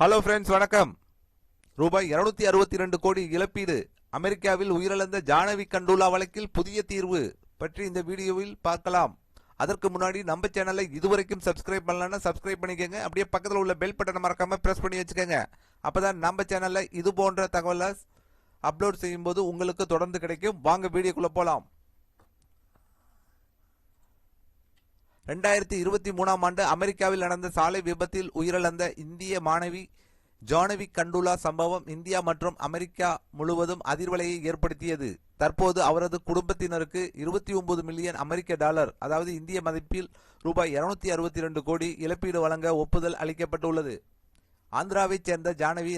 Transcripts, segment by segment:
Hello friends வணக்கம். ரூபாய் 262 அறுபத்தி ரெண்டு கோடி இழப்பீடு. அமெரிக்காவில் உயிரிழந்த ஜானவி கண்டூலா வழக்கில் புதிய தீர்வு பற்றி இந்த வீடியோவில் பார்க்கலாம். அதற்கு முன்னாடி நம்ம சேனலை இதுவரைக்கும் சப்ஸ்கிரைப் பண்ணலன்னா சப்ஸ்கிரைப் பண்ணிக்கோங்க. அப்படியே பக்கத்தில் உள்ள பெல் பட்டனை மறக்காம ப்ரெஸ் பண்ணி வச்சுக்கோங்க. அப்பதான் நம்ம சேனல்ல இது போன்ற தகவலை அப்லோட் செய்யும்போது உங்களுக்கு தொடர்ந்து கிடைக்கும். வாங்க வீடியோக்குள்ள போலாம். ரெண்டாயிரத்தி இருபத்தி மூணாம் ஆண்டு அமெரிக்காவில் நடந்த சாலை விபத்தில் உயிரிழந்த இந்திய மாணவி ஜானவி கண்டுலா சம்பவம் இந்தியா மற்றும் அமெரிக்கா முழுவதும் அதிர்வலையை ஏற்படுத்தியது. தற்போது அவரது குடும்பத்தினருக்கு இருபத்தி ஒன்பது மில்லியன் அமெரிக்க டாலர் அதாவது இந்திய மதிப்பில் ரூபாய் இருநூத்தி அறுபத்தி ரெண்டு கோடி இழப்பீடு வழங்க ஒப்புதல் அளிக்கப்பட்டுள்ளது. ஆந்திராவைச் சேர்ந்த ஜானவி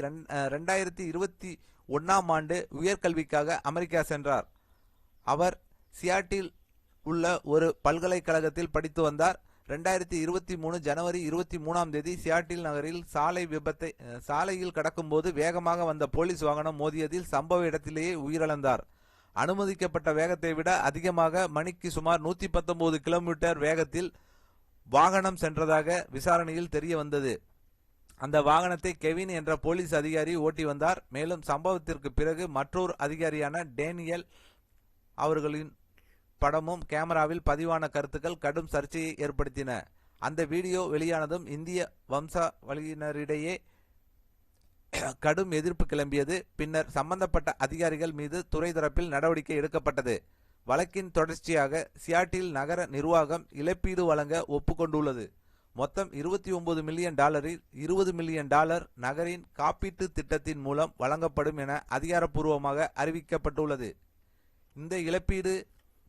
ரெண்டாயிரத்தி இருபத்தி ஒன்னாம் ஆண்டு உயர்கல்விக்காக அமெரிக்கா சென்றார். அவர் சியாட்டில் உள்ள ஒரு பல்கலைக்கழகத்தில் படித்து வந்தார். ரெண்டாயிரத்தி இருபத்தி மூணு ஜனவரி இருபத்தி மூணாம் தேதி சியாட்டில் நகரில் சாலை விபத்தை சாலையில் கடக்கும்போது வேகமாக வந்த போலீஸ் வாகனம் மோதியதில் சம்பவ இடத்திலேயே உயிரிழந்தார். அனுமதிக்கப்பட்ட வேகத்தை விட அதிகமாக மணிக்கு சுமார் நூத்தி பத்தொன்பது கிலோமீட்டர் வேகத்தில் வாகனம் சென்றதாக விசாரணையில் தெரிய வந்தது. அந்த வாகனத்தை கெவின் என்ற போலீஸ் அதிகாரி ஓட்டி வந்தார். மேலும் சம்பவத்திற்கு பிறகு மற்றொரு அதிகாரியான டேனியல் அவர்களின் படமும் கேமராவில் பதிவான கருத்துக்கள் கடும் சர்ச்சையை ஏற்படுத்தின. அந்த வீடியோ வெளியானதும் இந்திய வம்சாவளியினரிடையே கடும் எதிர்ப்பு கிளம்பியது. பின்னர் சம்பந்தப்பட்ட அதிகாரிகள் மீது துறை தரப்பில் நடவடிக்கை எடுக்கப்பட்டது. வழக்கின் தொடர்ச்சியாக சியாட்டில் நகர நிர்வாகம் இழப்பீடு வழங்க ஒப்புக்கொண்டுள்ளது. மொத்தம் இருபத்தி ஒன்பது மில்லியன் டாலரில் இருபது மில்லியன் டாலர் நகரின் காப்பீட்டு திட்டத்தின் மூலம் வழங்கப்படும் என அதிகாரப்பூர்வமாக அறிவிக்கப்பட்டுள்ளது. இந்த இழப்பீடு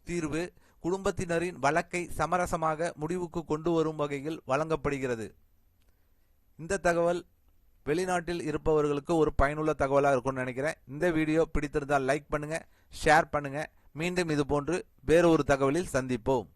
தீர்வு குடும்பத்தினரின் வழக்கை சமரசமாக முடிவுக்கு கொண்டு வரும் வகையில் வழங்கப்படுகிறது. இந்த தகவல் வெளிநாட்டில் இருப்பவர்களுக்கு ஒரு பயனுள்ள தகவலாக இருக்கும்னு நினைக்கிறேன். இந்த வீடியோ பிடித்திருந்தால் லைக் பண்ணுங்க ஷேர் பண்ணுங்க. மீண்டும் இது போன்று ஒரு தகவலில் சந்திப்போம்.